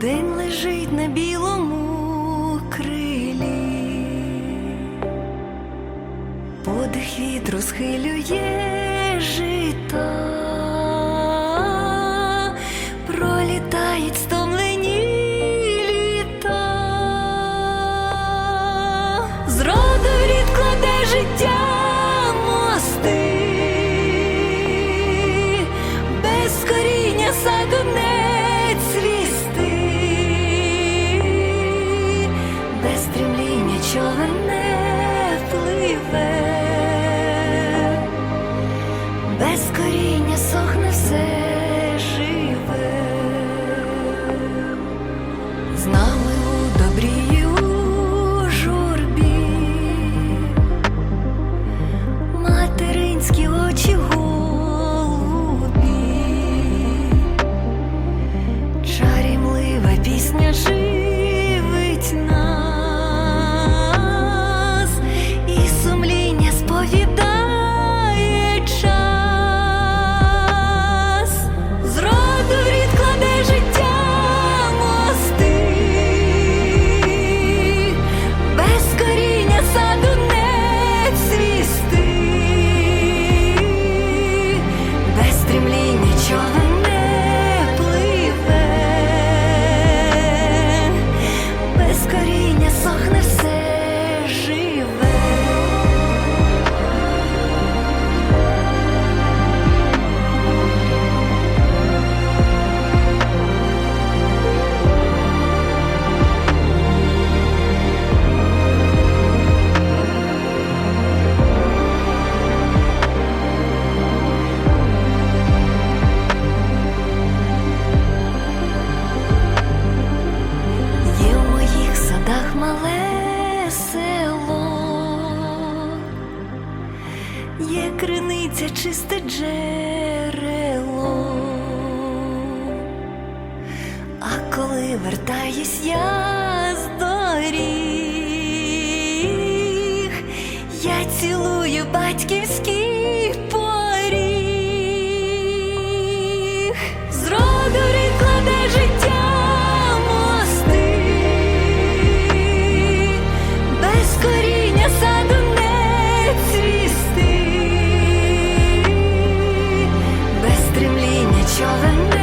День лежить на білому крилі, подих вітру схилює жита. мене впливе, без коріння сохне все. є криниця чисте джерело, а коли вертаюсь я з доріг, я цілую батьківський. 就问